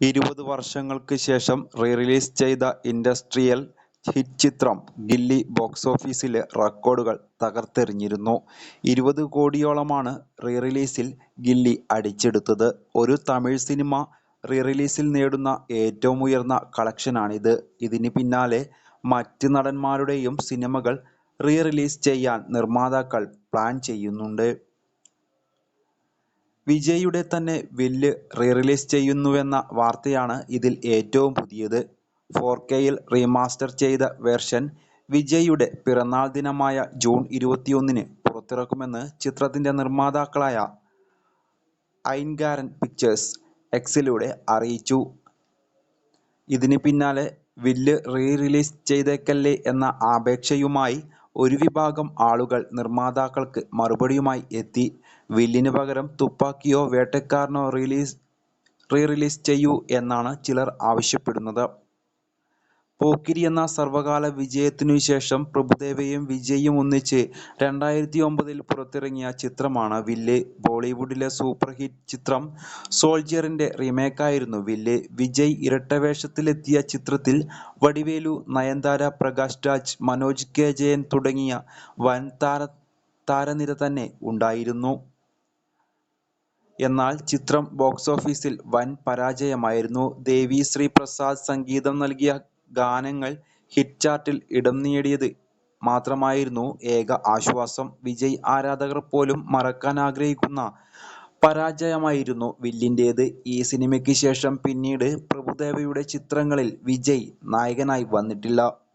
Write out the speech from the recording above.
ഇരുപത് വർഷങ്ങൾക്ക് ശേഷം റീ-റിലീസ് ചെയ്ത ഇൻഡസ്ട്രിയൽ ഹിറ്റ് ചിത്രം ഗില്ലി ബോക്സ് ഓഫീസിലെ റെക്കോർഡുകൾ തകർത്തെറിഞ്ഞിരുന്നു. ഇരുപത് കോടിയോളമാണ് റീ-റിലീസിൽ ഗില്ലി അടിച്ചെടുത്തത്. ഒരു തമിഴ് സിനിമ റീ-റിലീസിൽ നേടുന്ന ഏറ്റവും ഉയർന്ന കളക്ഷനാണിത്. ഇതിന് പിന്നാലെ മറ്റ് നടന്മാരുടെയും സിനിമകൾ റീ-റിലീസ് ചെയ്യാൻ നിർമ്മാതാക്കൾ പ്ലാൻ ചെയ്യുന്നുണ്ട്. വിജയ്യുടെ തന്നെ വില്ല് റീ-റിലീസ് ചെയ്യുന്നുവെന്ന വാർത്തയാണ് ഇതിൽ ഏറ്റവും പുതിയത്. ഫോർ കെയിൽ റീമാസ്റ്റർ ചെയ്ത വേർഷൻ വിജയ്യുടെ പിറന്നാൾ ദിനമായ ജൂൺ ഇരുപത്തിയൊന്നിന് പുറത്തിറക്കുമെന്ന് ചിത്രത്തിന്റെ നിർമ്മാതാക്കളായ ഐൻഗാരൻ പിക്ചേഴ്സ് എക്സിലൂടെ അറിയിച്ചു. ഇതിന് പിന്നാലെ വില്ല് റീ-റിലീസ് ചെയ്തേക്കല്ലേ എന്ന അപേക്ഷയുമായി ഒരു വിഭാഗം ആളുകൾ നിർമ്മാതാക്കൾക്ക് മറുപടിയുമായി എത്തി. വില്ലിന് പകരം തുപ്പാക്കിയോ വേട്ടക്കാരനോ റീ-റിലീസ് ചെയ്യൂ എന്നാണ് ചിലർ ആവശ്യപ്പെടുന്നത്. പോക്കിരി എന്ന സർവകാല വിജയത്തിനു ശേഷം പ്രഭുദേവയും വിജയും ഒന്നിച്ച് രണ്ടായിരത്തിയൊമ്പതിൽ പുറത്തിറങ്ങിയ ചിത്രമാണ് വില്ല്. ബോളിവുഡിലെ സൂപ്പർ ഹിറ്റ് ചിത്രം സോൾജിയറിന്റെ റീമേക്കായിരുന്നു വില്ല്. വിജയ് ഇരട്ടവേഷത്തിലെത്തിയ ചിത്രത്തിൽ വടിവേലു, നയൻതാര, പ്രകാശ് രാജ്, മനോജ് കെ ജയൻ തുടങ്ങിയ വൻ താരനിര തന്നെ ഉണ്ടായിരുന്നു. എന്നാൽ ചിത്രം ബോക്സ് ഓഫീസിൽ വൻ പരാജയമായിരുന്നു. ദേവി ശ്രീ പ്രസാദ് സംഗീതം നൽകിയ ഗാനങ്ങൾ ഹിറ്റ് ചാർട്ടിൽ ഇടം നേടിയത് മാത്രമായിരുന്നു ഏക ആശ്വാസം. വിജയ് ആരാധകർ പോലും മറക്കാൻ ആഗ്രഹിക്കുന്ന പരാജയമായിരുന്നു വില്ലിന്റേത്. ഈ സിനിമയ്ക്ക് ശേഷം പിന്നീട് പ്രഭുദേവയുടെ ചിത്രങ്ങളിൽ വിജയ് നായകനായി വന്നിട്ടില്ല.